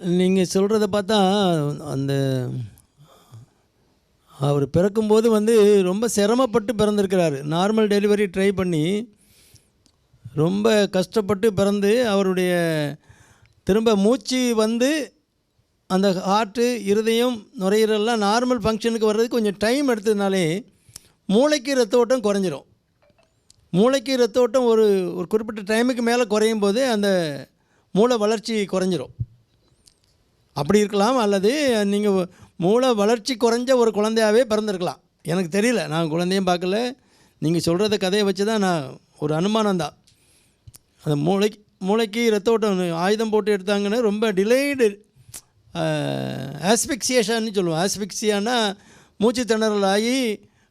நீங்கள் சொல்கிறத பார்த்தா அந்த அவர் பிறக்கும்போது வந்து ரொம்ப சிரமப்பட்டு பிறந்திருக்கிறார். நார்மல் டெலிவரி ட்ரை பண்ணி ரொம்ப கஷ்டப்பட்டு பிறந்து அவருடைய திரும்ப மூச்சு வந்து அந்த ஹார்ட்டு இருதயம் நுரையீரல்லாம் நார்மல் ஃபங்க்ஷனுக்கு வர்றதுக்கு கொஞ்சம் டைம் எடுத்ததுனாலே மூளைக்கு ரத்த ஓட்டம் குறைஞ்சிரும். மூளைக்கு ரத்த ஓட்டம் ஒரு ஒரு குறிப்பிட்ட டைமுக்கு மேலே குறையும் போது அந்த மூளை வளர்ச்சி குறைஞ்சிரும். அப்படி இருக்கலாம் அல்லது நீங்கள் மூளை வளர்ச்சி குறைஞ்ச ஒரு குழந்தையாவே பிறந்திருக்கலாம். எனக்கு தெரியல நான் குழந்தையும் பார்க்கல. நீங்கள் சொல்கிறத கதையை வச்சு தான் நான் ஒரு அனுமானம் தான். அந்த மூளைக்கு மூளைக்கு ரத்த ஓட்டம் ஆயுதம் போட்டு எடுத்தாங்கன்னு ரொம்ப டிலேடு ஆஸ்பிக்சியேஷன்னு சொல்லுவோம். ஆஸ்பிக்சியானா மூச்சு திணறல் ஆகி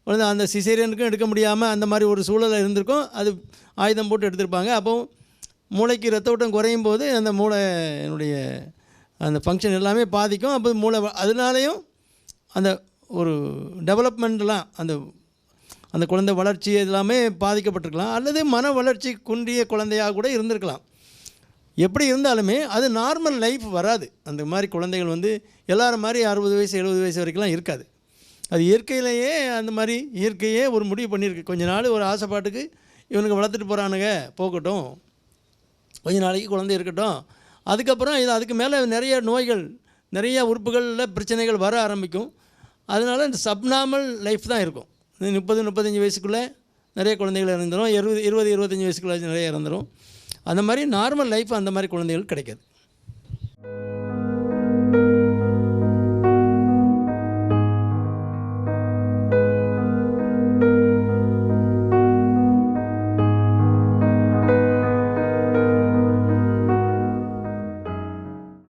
குழந்தை அந்த சிசேரியனுக்கும் எடுக்க முடியாமல் அந்த மாதிரி ஒரு சூழல் இருந்திருக்கும். அது ஆயுதம் போட்டு எடுத்திருப்பாங்க. அப்போ மூளைக்கு ரத்த ஓட்டம் குறையும் போது அந்த மூளையினுடைய அந்த ஃபங்க்ஷன் எல்லாமே பாதிக்கும். அப்போ மூளை அதனாலையும் அதனாலேயும் அந்த ஒரு டெவலப்மெண்ட்லாம் அந்த அந்த குழந்தை வளர்ச்சி எல்லாமே பாதிக்கப்பட்டிருக்கலாம். அல்லது மன வளர்ச்சி குன்றிய குழந்தையாக கூட இருந்திருக்கலாம். எப்படி இருந்தாலுமே அது நார்மல் லைஃப் வராது. அந்த மாதிரி குழந்தைகள் வந்து எல்லாரும் மாதிரி அறுபது வயசு எழுபது வயசு வரைக்கும்லாம் இருக்காது. அது இயற்கையிலேயே அந்த மாதிரி இயற்கையே ஒரு முடிவு பண்ணியிருக்கு. கொஞ்ச நாள் ஒரு ஆசைப்பாட்டுக்கு இவனுக்கு வளர்த்துட்டு போகிறானுங்க போகட்டும். கொஞ்ச நாளைக்கு குழந்தை இருக்கட்டும். அதுக்கப்புறம் இது அதுக்கு மேலே நிறைய நோய்கள் நிறைய உறுப்புகளில் பிரச்சனைகள் வர ஆரம்பிக்கும். அதனால் இந்த சப்நார்மல் லைஃப் தான் இருக்கும். முப்பது முப்பத்தஞ்சு வயசுக்குள்ளே நிறைய குழந்தைகள் இறந்துடும் இருபது இருபது இருபத்தஞ்சி வயசுக்குள்ளே நிறைய இறந்துடும் அந்த மாதிரி நார்மல் லைஃப் அந்த மாதிரி குழந்தைகள் கிடைக்காது.